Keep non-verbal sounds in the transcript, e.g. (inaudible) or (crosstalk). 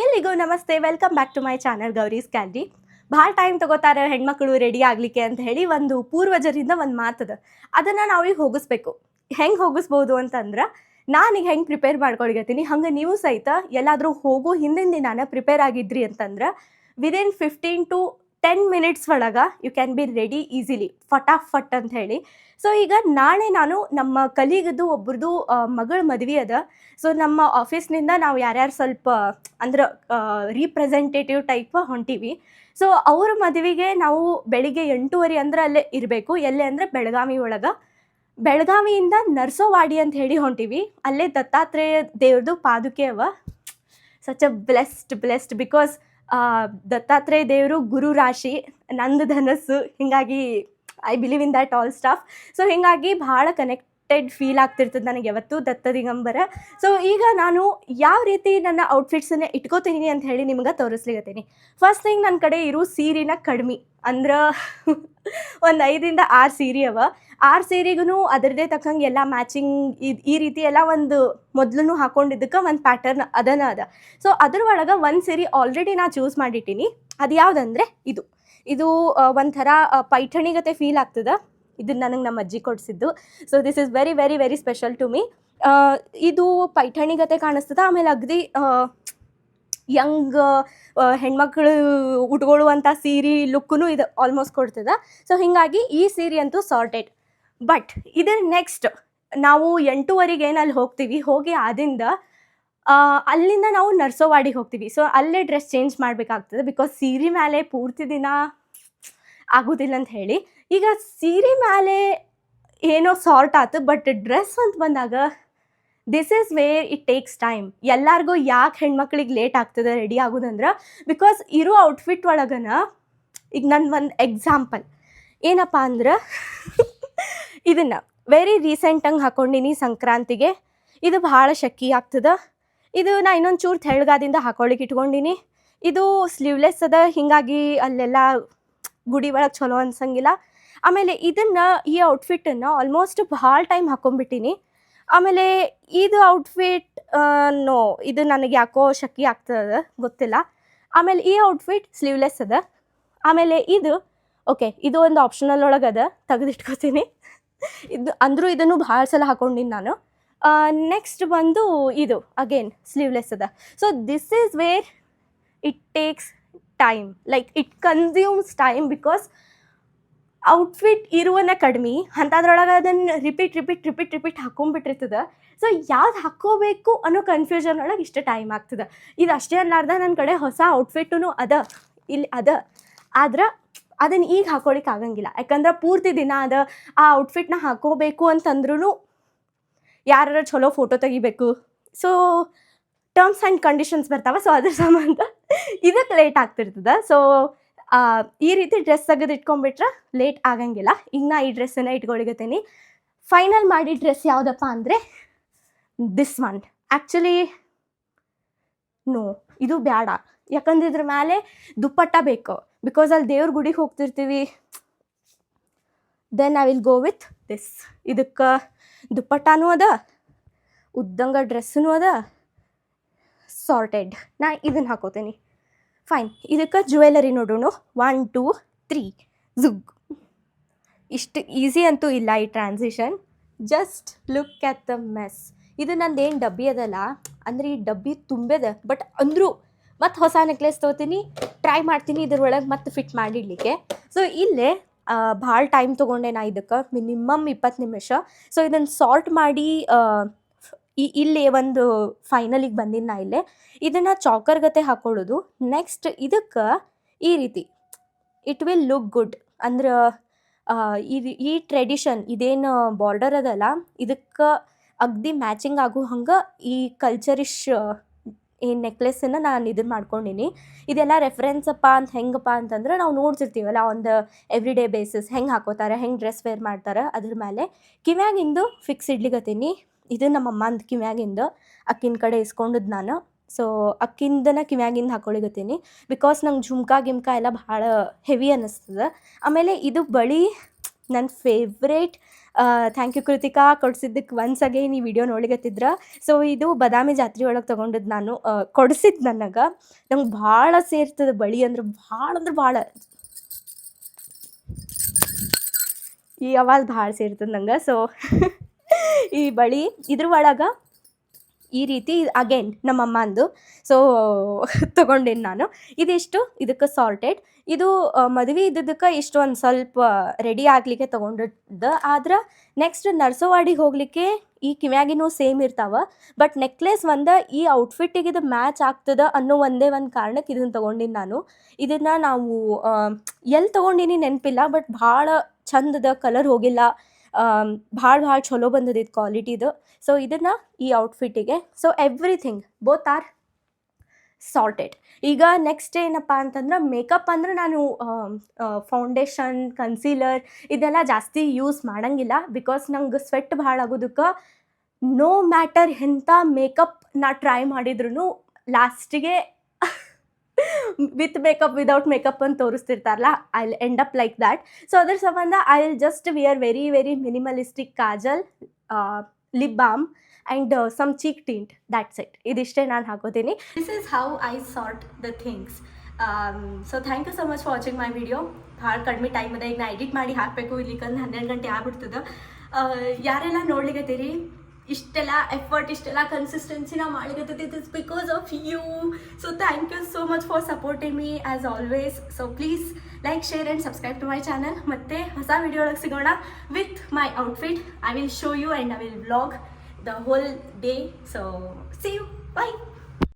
ಎಲ್ಲಿಗೂ ನಮಸ್ತೆ welcome back to my channel Gauri's candy ಭಾಳ ಟೈಮ್ ತಗೋತಾರೆ ಹೆಣ್ಮಕ್ಳು ರೆಡಿ ಆಗ್ಲಿಕ್ಕೆ ಅಂತ ಹೇಳಿ ಒಂದು ಪೂರ್ವಜರಿಂದ ಒಂದು ಮಾತದ ಅದನ್ನು ನಾವೀಗ ಹೋಗಿಸ್ಬೇಕು. ಹೆಂಗೆ ಹೋಗಿಸ್ಬೋದು ಅಂತಂದ್ರೆ ನಾನೀಗ ಹೆಂಗೆ ಪ್ರಿಪೇರ್ ಮಾಡ್ಕೊಳಿಗತ್ತೀನಿ ಹಂಗೆ ನೀವು ಸಹಿತ ಎಲ್ಲಾದರೂ ಹೋಗೋ ಹಿಂದಿನ ದಿನಾನ ಪ್ರಿಪೇರ್ ಆಗಿದ್ರಿ ಅಂತಂದ್ರೆ within fifteen to ten minutes ಒಳಗೆ you can be ready easily ಫಟಾಫಟ್ ಅಂತ ಹೇಳಿ. ಸೊ ಈಗ ನಾಳೆ ನಾನು ನಮ್ಮ ಕಲೀಗದು ಒಬ್ರದ್ದು ಮಗಳ ಮದುವೆ ಅದ. ಸೊ ನಮ್ಮ ಆಫೀಸ್ನಿಂದ ನಾವು ಯಾರ್ಯಾರು ಸ್ವಲ್ಪ, ಅಂದ್ರೆ ರೀಪ್ರೆಸೆಂಟೇಟಿವ್ ಟೈಪ್ ಹೊಂಟೀವಿ. ಸೊ ಅವ್ರ ಮದುವೆಗೆ ನಾವು ಬೆಳಿಗ್ಗೆ ಎಂಟೂವರೆ ಅಂದ್ರೆ ಅಲ್ಲೇ ಇರಬೇಕು. ಎಲ್ಲೇ ಅಂದರೆ ಬೆಳಗಾವಿ ಒಳಗೆ. ಬೆಳಗಾವಿಯಿಂದ ನರ್ಸೋವಾಡಿ ಅಂತ ಹೇಳಿ ಹೊಂಟೀವಿ. ಅಲ್ಲೇ ದತ್ತಾತ್ರೇಯ ದೇವ್ರದ್ದು ಪಾದುಕೆ ಅವ. Such a blessed blessed because Dattatreya ದೇವರು ಗುರು ರಾಶಿ, ನಂದು ಧನಸ್ಸು, ಹಿಂಗಾಗಿ I believe in that all stuff so ಹಿಂಗಾಗಿ ಭಾಳ ಕನೆಕ್ಟೆಡ್ ಫೀಲ್ ಆಗ್ತಿರ್ತದೆ ನನಗೆ ಯಾವತ್ತು ದತ್ತ ದಿಗಂಬರ. ಸೊ ಈಗ ನಾನು ಯಾವ ರೀತಿ ನನ್ನ ಔಟ್ಫಿಟ್ಸನ್ನ ಇಟ್ಕೋತೀನಿ ಅಂತ ಹೇಳಿ ನಿಮ್ಗೆ ತೋರಿಸ್ಲಿಗತ್ತೀನಿ ಫಸ್ಟ್ ಥಿಂಗ್ ನನ್ನ ಕಡೆ ಇರೋ ಸೀರೆನ ಕಡಿಮೆ ಅಂದ್ರೆ (laughs) ಒಂದು ಐದರಿಂದ ಆರು ಸೀರೆ ಅವ. ಆರು ಸೀರೆಗೂ ಅದರದೇ ತಕ್ಕಂಗೆ ಎಲ್ಲ ಮ್ಯಾಚಿಂಗ್ ಇದು ಈ ರೀತಿ ಎಲ್ಲ ಒಂದು ಮೊದಲು ಹಾಕೊಂಡಿದ್ದಕ್ಕೆ ಒಂದು ಪ್ಯಾಟರ್ನ್ ಅದನ ಅದ. ಸೊ ಅದ್ರ ಒಳಗೆ ಒಂದು ಸೀರೆ ಆಲ್ರೆಡಿ ನಾ ಚೂಸ್ ಮಾಡಿಟ್ಟಿನಿ. ಅದು ಯಾವುದಂದ್ರೆ ಇದು. ಇದು ಒಂಥರ ಪೈಠಣಿಗತೆ ಫೀಲ್ ಆಗ್ತದೆ. ಇದು ನನಗೆ ನಮ್ಮ ಅಜ್ಜಿ ಕೊಡಿಸಿದ್ದು. So this is very very very special to me ಇದು ಪೈಠಣಿಗತೆ ಕಾಣಿಸ್ತದೆ. ಆಮೇಲೆ ಅಗದಿ ಯಂಗ್ ಹೆಣ್ಮಕ್ಳು ಉಟ್ಕೊಳ್ಳುವಂಥ ಸೀರೆ ಲುಕ್ಕೂ ಇದು ಆಲ್ಮೋಸ್ಟ್ ಕೊಡ್ತದೆ. ಸೊ ಹೀಗಾಗಿ ಈ ಸೀರೆ ಅಂತೂ ಸಾರ್ಟೆಡ್ ಬಟ್ ಇದರ ನೆಕ್ಸ್ಟ್ ನಾವು ಎಂಟೂವರೆಗೆ ಅಲ್ಲಿ ಹೋಗ್ತೀವಿ, ಹೋಗಿ ಆದಿಂದ ಅಲ್ಲಿಂದ ನಾವು ನರ್ಸೋವಾಡಿಗೆ ಹೋಗ್ತೀವಿ. ಸೊ ಅಲ್ಲೇ ಡ್ರೆಸ್ ಚೇಂಜ್ ಮಾಡಬೇಕಾಗ್ತದೆ ಬಿಕಾಸ್ ಸೀರೆ ಮೇಲೆ ಪೂರ್ತಿ ದಿನ ಆಗೋದಿಲ್ಲ ಅಂತ ಹೇಳಿ. ಈಗ ಸೀರೆ ಮೇಲೆ ಏನೋ ಸಾರ್ಟ್ ಆಯ್ತು ಬಟ್ ಡ್ರೆಸ್ ಅಂತ ಬಂದಾಗ this is where it takes time ಎಲ್ಲರಿಗೂ ಯಾಕೆ ಹೆಣ್ಮಕ್ಳಿಗೆ ಲೇಟ್ ಆಗ್ತದೆ ರೆಡಿ ಆಗೋದಂದ್ರೆ ಬಿಕಾಸ್ ಇರೋ ಔಟ್ಫಿಟ್ ಒಳಗನ, ಈಗ ನನ್ನ ಒಂದು ಎಕ್ಸಾಂಪಲ್ ಏನಪ್ಪ ಅಂದ್ರೆ (laughs) ಇದನ್ನು ವೆರಿ ರೀಸೆಂಟಂಗೆ ಹಾಕೊಂಡಿನಿ ಸಂಕ್ರಾಂತಿಗೆ. ಇದು ಭಾಳ ಶಕ್ಕಿ ಆಗ್ತದೆ. ಇದು ನಾ ಇನ್ನೊಂದು ಚೂರು ತೆಳ್ಳಗಾದಿಂದ ಹಾಕೊಳ್ಳಿಕ್ಕೆ ಇಟ್ಕೊಂಡಿನಿ. ಇದು ಸ್ಲೀವ್ಲೆಸ್ ಅದ, ಹೀಗಾಗಿ ಅಲ್ಲೆಲ್ಲ ಗುಡಿ ಒಳಗೆ ಚಲೋ ಅನ್ಸಂಗಿಲ್ಲ. ಆಮೇಲೆ ಇದನ್ನು ಈ ಔಟ್ಫಿಟ್ಟನ್ನು ಆಲ್ಮೋಸ್ಟ್ ಭಾಳ ಟೈಮ್ ಹಾಕೊಂಡ್ಬಿಟ್ಟಿನಿ ಆಮೇಲೆ ಇದು ಔಟ್ಫಿಟ್ ನೋ, ಇದು ನನಗೆ ಯಾಕೋ ಶಕ್ಕಿ ಆಗ್ತದ ಗೊತ್ತಿಲ್ಲ. ಆಮೇಲೆ ಈ ಔಟ್ಫಿಟ್ ಸ್ಲೀವ್ಲೆಸ್ ಅದ. ಆಮೇಲೆ ಇದು ಓಕೆ ಇದು ಒಂದು ಆಪ್ಷನಲ್ ಒಳಗೆ ಅದ ತೆಗೆದಿಟ್ಕೋತೀನಿ. ಇದು ಅಂದರೂ ಇದನ್ನು ಭಾಳ ಸಲ ಹಾಕೊಂಡಿನಿ ನಾನು. ನೆಕ್ಸ್ಟ್ ಬಂದು ಇದು ಅಗೇನ್ ಸ್ಲೀವ್ಲೆಸ್ ಅದ. So this is where it takes time like it consumes time because outfit ಇರುವನ ಕಡಿಮೆ, ಅಂಥದ್ರೊಳಗೆ ಅದನ್ನು ರಿಪೀಟ್ ರಿಪೀಟ್ ರಿಪೀಟ್ ರಿಪೀಟ್ ಹಾಕೊಂಡ್ಬಿಟ್ಟಿರ್ತದೆ ಸೊ ಯಾವ್ದು ಹಾಕ್ಕೋಬೇಕು ಅನ್ನೋ ಕನ್ಫ್ಯೂಷನ್ ಒಳಗೆ ಇಷ್ಟು ಟೈಮ್ ಆಗ್ತದೆ. ಇದು ಅಷ್ಟೇ ಅಲ್ಲಾರ್ದ ನನ್ನ ಕಡೆ ಹೊಸ ಔಟ್ಫಿಟ್ಟು ಅದ. ಇಲ್ಲಿ ಅದ. ಆದ್ರೆ ಅದನ್ನು ಈಗ ಹಾಕೊಳಿಕ್ಕೆ ಆಗಂಗಿಲ್ಲ ಯಾಕಂದ್ರೆ ಪೂರ್ತಿ ದಿನ ಅದು ಆ ಔಟ್ಫಿಟ್ನ ಹಾಕೋಬೇಕು ಅಂತಂದ್ರೂ ಯಾರ ಚಲೋ ಫೋಟೋ ತೆಗಿಬೇಕು. ಸೊ ಟರ್ಮ್ಸ್ ಆ್ಯಂಡ್ ಕಂಡೀಷನ್ಸ್ ಬರ್ತಾವೆ. ಸೊ ಅದ್ರ ಸಂಬಂಧ ಇದಕ್ಕೆ ಲೇಟ್ ಆಗ್ತಿರ್ತದೆ. ಸೊ ಈ ರೀತಿ ಡ್ರೆಸ್ ತೆಗೆದು ಇಟ್ಕೊಂಡ್ಬಿಟ್ರೆ ಲೇಟ್ ಆಗಂಗಿಲ್ಲ. ಈಗ ನಾ ಈ ಡ್ರೆಸ್ಸನ್ನ ಇಟ್ಕೊಳಿಗತ್ತೀನಿ ಫೈನಲ್ ಮಾಡಿ ಡ್ರೆಸ್ ಯಾವುದಪ್ಪ ಅಂದರೆ ದಿಸ್ ಒನ್ ಆ್ಯಕ್ಚುಲಿ ನೋ ಇದು ಬೇಡ ಯಾಕಂದ್ರೆ ಇದ್ರ ಮೇಲೆ ದುಪ್ಪಟ್ಟ ಬೇಕು. ಬಿಕಾಸ್ ಅಲ್ಲಿ ದೇವ್ರ ಗುಡಿಗೆ ಹೋಗ್ತಿರ್ತೀವಿ. Then I will go with this ಇದಕ್ಕೆ ದುಪ್ಪಟ್ಟಾನೂ ಅದ, ಉದ್ದಂಗ ಡ್ರೆಸ್ಸೂ ಅದ ಸಾರ್ಟೆಡ್ ನಾ ಇದನ್ನು ಹಾಕೋತೀನಿ. ಫೈನ್ ಇದಕ್ಕೆ ಜ್ಯುವೆಲರಿ ನೋಡೋಣ. ಒನ್ ಟೂ ತ್ರೀ ಝುಗ್ ಇಷ್ಟು ಈಸಿ ಅಂತೂ ಇಲ್ಲ ಈ transition just look at the mess ಇದು ನಂದೇನು ಡಬ್ಬಿ ಅದಲ್ಲ, ಅಂದರೆ ಈ ಡಬ್ಬಿ ತುಂಬೆದ ಬಟ್ ಅಂದರೂ ಮತ್ತು ಹೊಸ ನೆಕ್ಲೆಸ್ ತೊಗೋತೀನಿ ಟ್ರೈ ಮಾಡ್ತೀನಿ, ಇದ್ರೊಳಗೆ ಮತ್ತೆ ಫಿಟ್ ಮಾಡಿಡ್ಲಿಕ್ಕೆ. ಸೊ ಇಲ್ಲೇ ಭಾಳ ಟೈಮ್ ತೊಗೊಂಡೆ ನಾ ಇದಕ್ಕೆ? ಮಿನಿಮಮ್ ಇಪ್ಪತ್ತು ನಿಮಿಷ. ಸೊ ಇದನ್ನು ಸಾಲ್ಟ್ ಮಾಡಿ ಇಲ್ಲೇ ಒಂದು ಫೈನಲಿಗೆ ಬಂದಿನಿ ನಾ ಇಲ್ಲೇ. ಇದನ್ನು ಚಾಕರ್ ಗತೆ ಹಾಕೊಳ್ಳೋದು. ನೆಕ್ಸ್ಟ್ ಇದಕ್ಕೆ ಈ ರೀತಿ. ಇಟ್ ವಿಲ್ ಲುಕ್ ಗುಡ್ ಅಂದ್ರೆ ಈ ಈ ಟ್ರೆಡಿಷನ್ ಇದೇನು ಬಾರ್ಡರ್ ಅದಲ್ಲ, ಇದಕ್ಕೆ ಅಗ್ದಿ ಮ್ಯಾಚಿಂಗ್ ಆಗೋ ಹಂಗೆ ಈ ಕಲ್ಚರಿಶ್ ಈ ನೆಕ್ಲೆಸನ್ನು ನಾನು ಇದನ್ನು ಮಾಡ್ಕೊಂಡಿನಿ. ಇದೆಲ್ಲ ರೆಫರೆನ್ಸ್ ಅಪ್ಪ ಅಂತ ಹೆಂಗಪ್ಪ ಅಂತಂದ್ರೆ ನಾವು ನೋಡ್ತಿರ್ತೀವಲ್ಲ ಒಂದು ಎವ್ರಿ ಡೇ ಬೇಸಿಸ್ ಹೆಂಗೆ ಹಾಕೋತಾರೆ, ಹೆಂಗೆ ಡ್ರೆಸ್ ವೇರ್ ಮಾಡ್ತಾರೆ ಅದ್ರ ಮೇಲೆ ಕಿವ್ಯಾಗಿಂದು ಫಿಕ್ಸ್ ಇಡ್ಲಿಕತ್ತೀನಿ. ಇದು ನಮ್ಮ ಅಮ್ಮಂದು ಕಿವ್ಯಾಗಿಂದು. ಅಕ್ಕಿನ ಕಡೆ ಇಸ್ಕೊಂಡದ್ದು ನಾನು. ಸೊ ಅಕ್ಕಿಂದನ ಕಿವ್ಯಾಗಿಂದ ಹಾಕೊಳಿಗತ್ತೀನಿ ಬಿಕಾಸ್ ನಂಗೆ ಝುಮ್ಕಾ ಗಿಮ್ಕಾ ಎಲ್ಲ ಭಾಳ ಹೆವಿ ಅನ್ನಿಸ್ತದೆ. ಆಮೇಲೆ ಇದು ಬಳಿ ನನ್ನ ಫೇವ್ರೇಟ್ ಥ್ಯಾಂಕ್ ಯು ಕೃತಿಕಾ ಕೊಡ್ಸಿದ್ದಕ್ಕೆ ಒನ್ಸ್ ಅಗೇನ್ ಈ ವಿಡಿಯೋ ನೋಡ್ಲಿಕತ್ತಿದ್ರ. ಸೊ ಇದು ಬದಾಮಿ ಜಾತ್ರೆ ಒಳಗೆ ತೊಗೊಂಡದ್ದು ನಾನು ಕೊಡ್ಸಿದ್ದು ನನಗೆ. ನಂಗೆ ಭಾಳ ಸೇರ್ತದೆ ಬಳಿ ಅಂದ್ರೆ, ಭಾಳ ಅಂದ್ರೆ ಭಾಳ. ಈ ಆವಾಜ್ ಭಾಳ ಸೇರ್ತದೆ ನಂಗೆ. ಸೊ (laughs) ಈ ಬಳಿ ಇದ್ರ ಒಳಗೆ ಈ ರೀತಿ ಅಗೇನ್ ನಮ್ಮ ಅಮ್ಮಂದು ಸೊ (laughs) ತೊಗೊಂಡೇನಿ ನಾನು. ಇದಿಷ್ಟು, ಇದಕ್ಕೆ ಸಾಲ್ಟೆಡ್ ಇದು ಮದುವೆ ಇದ್ದಿದ್ದಕ್ಕೆ ಇಷ್ಟು ಒಂದು ಸ್ವಲ್ಪ ರೆಡಿ ಆಗಲಿಕ್ಕೆ ತೊಗೊಂಡಿದ್ದ. ಆದ್ರೆ ನೆಕ್ಸ್ಟ್ ನರ್ಸೋವಾಡಿಗೆ ಹೋಗಲಿಕ್ಕೆ ಈ ಕಿವ್ಯಾಗಿನೂ ಸೇಮ್ ಇರ್ತಾವ. ಬಟ್ ನೆಕ್ಲೆಸ್ ಒಂದು ಈ ಔಟ್ಫಿಟ್ಟಿಗೆ ಇದು ಮ್ಯಾಚ್ ಆಗ್ತದ ಅನ್ನೋ ಒಂದೇ ಒಂದು ಕಾರಣಕ್ಕೆ ಇದನ್ನು ತೊಗೊಂಡಿನಿ ನಾನು. ಇದನ್ನು ನಾವು ಎಲ್ಲಿ ತೊಗೊಂಡಿನಿ ನೆನಪಿಲ್ಲ ಬಟ್ ಭಾಳ ಚಂದದ ಕಲರ್ ಹೋಗಿಲ್ಲ. ಭಾಳ ಭಾಳ ಚಲೋ ಬಂದದ ಇದು ಕ್ವಾಲಿಟಿದು ಸೊ ಇದನ್ನು ಈ ಔಟ್ಫಿಟ್ಟಿಗೆ so everything both are sorted. ಈಗ ನೆಕ್ಸ್ಟ್ ಏನಪ್ಪ ಅಂತಂದ್ರೆ ಮೇಕಪ್ ಅಂದ್ರೆ ನಾನು ಫೌಂಡೇಶನ್, ಕನ್ಸೀಲರ್ ಇದೆಲ್ಲ ಜಾಸ್ತಿ ಯೂಸ್ ಮಾಡಂಗಿಲ್ಲ. ಬಿಕಾಸ್ ನಂಗೆ ಸ್ವೆಟ್ ಭಾಳ ಆಗೋದಕ್ಕೆ ನೋ ಮ್ಯಾಟರ್ ಎಂಥ ಮೇಕಪ್ ನಾ ಟ್ರೈ ಮಾಡಿದ್ರು ಲಾಸ್ಟಿಗೆ ವಿತ್ ಮೇಕಪ್ ವಿದೌಟ್ ಮೇಕಪ್ ಅಂತ ತೋರಿಸ್ತಿರ್ತಾರಲ್ಲ I end up like that so ಅದ್ರ ಸಂಬಂಧ I will just wear very very minimalistic kajal lip balm and some cheek tint that's it ಇದಿಷ್ಟೇ ನಾನು ಹಾಕೋತೀನಿ. This is how I sort the things so thank you so much for watching my video ಭಾಳ ಕಡಿಮೆ time ಅದ. ಈಗ ನಾ edit ಮಾಡಿ ಹಾಕಬೇಕು. ಇಲ್ಲಿಕಂದ್ರೆ ಹನ್ನೆರಡು ಗಂಟೆ ಆಗ್ಬಿಡ್ತದೆ. ಯಾರೆಲ್ಲ ನೋಡ್ಲಿಕತ್ತೀರಿ? ಇಷ್ಟೆಲ್ಲ ಎಫರ್ಟ್ ಇಷ್ಟೆಲ್ಲ ಕನ್ಸಿಸ್ಟೆನ್ಸಿ ನಾ ಮಾಡ್ಲಿಕ್ಕೆ it's because of you so thank you so much for supporting me as always so please like share and subscribe to my channel ಮತ್ತು ಹೊಸ ವಿಡಿಯೋ ಒಳಗೆ ಸಿಗೋಣ with my outfit I will show you and I will vlog the whole day. So, see you. Bye.